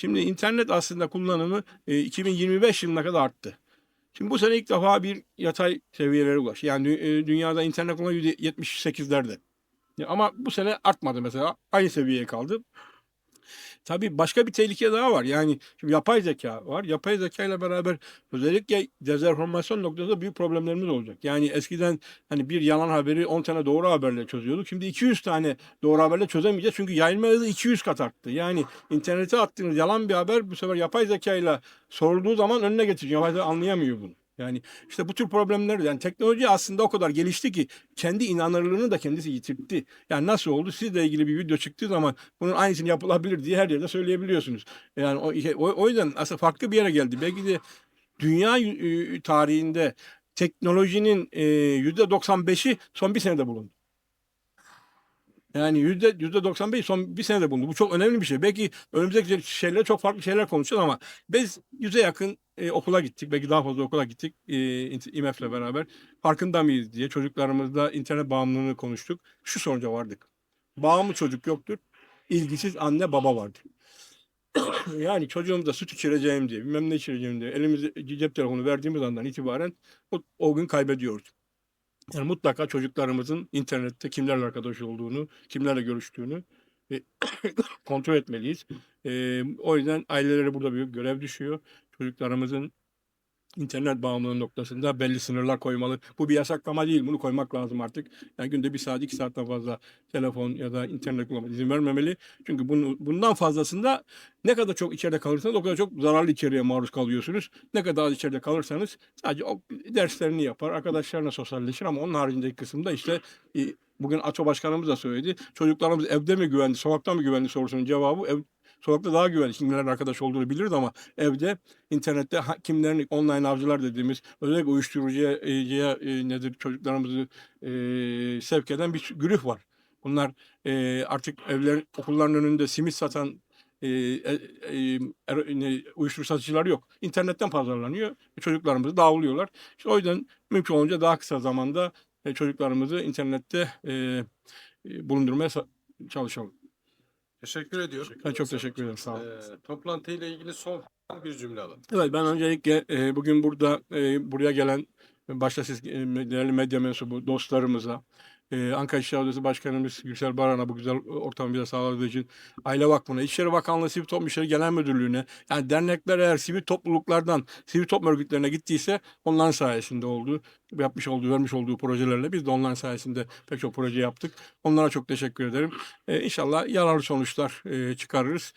Şimdi internet aslında kullanımı e, 2025 yılına kadar arttı. Şimdi bu sene ilk defa bir yatay seviyelere ulaştı. Yani e, dünyada internet kullanımı %78'lerde. Ya Ama bu sene artmadı mesela. Aynı seviyeye kaldı. Tabii başka bir tehlike daha var. Yani şimdi yapay zeka var. Yapay zeka ile beraber özellikle dezenformasyon noktasında büyük problemlerimiz olacak. Yani eskiden hani bir yalan haberi 10 tane doğru haberle çözüyorduk. Şimdi 200 tane doğru haberle çözemeyeceğiz. Çünkü yayılma hızı 200 kat arttı. Yani internete attığınız yalan bir haber bu sefer yapay zeka ile sorulduğu zaman önüne getiriyor. Yapay zeka anlayamıyor bunu. Yani işte bu tür problemler yani teknoloji aslında o kadar gelişti ki kendi inanırlığını da kendisi yitirtti. Yani nasıl oldu? Sizle ilgili bir video çıktığı zaman bunun aynısını yapılabilir diye her yerde söyleyebiliyorsunuz. Yani o, o, yüzden aslında farklı bir yere geldi. Belki de dünya tarihinde teknolojinin e, yüzde 95'i son bir senede bulundu. Yani yüzde yüzde 95 son bir senede bulundu. Bu çok önemli bir şey. Belki önümüzdeki şeyler çok farklı şeyler konuşacağız ama biz yüze yakın e, okula gittik. Belki daha fazla okula gittik e, IMF'le beraber. Farkında mıyız diye çocuklarımızla internet bağımlılığını konuştuk. Şu sonuca vardık. Bağımlı çocuk yoktur. İlgisiz anne baba vardır. yani çocuğumuza süt içireceğim diye, bilmem ne içireceğim diye elimize cep telefonu verdiğimiz andan itibaren o, o gün kaybediyoruz. Yani mutlaka çocuklarımızın internette kimlerle arkadaş olduğunu, kimlerle görüştüğünü kontrol etmeliyiz. E, o yüzden ailelere burada büyük görev düşüyor. Çocuklarımızın internet bağımlılığı noktasında belli sınırlar koymalı. Bu bir yasaklama değil. Bunu koymak lazım artık. Yani günde bir saat, iki saatten fazla telefon ya da internet kullanma izin vermemeli. Çünkü bunu, bundan fazlasında ne kadar çok içeride kalırsanız o kadar çok zararlı içeriğe maruz kalıyorsunuz. Ne kadar az içeride kalırsanız sadece o derslerini yapar, arkadaşlarına sosyalleşir ama onun haricindeki kısımda işte e, bugün ATO Başkanımız da söyledi. Çocuklarımız evde mi güvenli, sokakta mı güvenli sorusunun cevabı ev, sokakta daha güvenli. Kimlerin arkadaş olduğunu biliriz ama evde internette kimlerin online avcılar dediğimiz özellikle uyuşturucuya e, e, nedir çocuklarımızı e, sevk eden bir güruh var. Bunlar e, artık evler okulların önünde simit satan e, e, e, er- uyuşturucu satıcılar yok. İnternetten pazarlanıyor. Çocuklarımızı dağılıyorlar. İşte o yüzden mümkün olunca daha kısa zamanda e, çocuklarımızı internette e, e, bulundurmaya çalışalım. Teşekkür ediyorum. Ben çok teşekkür ederim. Sağ olun. Ee, toplantıyla ilgili son bir cümle alın. Evet ben öncelikle e, bugün burada e, buraya gelen başta siz e, değerli medya mensubu dostlarımıza, e, Ankara İşleri Odası Başkanımız Gürsel Baran'a bu güzel ortamı bize sağladığı için Aile Vakfı'na, İçişleri Bakanlığı Sivil Toplum İşleri Genel Müdürlüğü'ne yani dernekler eğer sivil topluluklardan sivil toplum örgütlerine gittiyse onların sayesinde oldu. Yapmış olduğu, vermiş olduğu projelerle biz de onların sayesinde pek çok proje yaptık. Onlara çok teşekkür ederim. E, inşallah yararlı sonuçlar e, çıkarırız.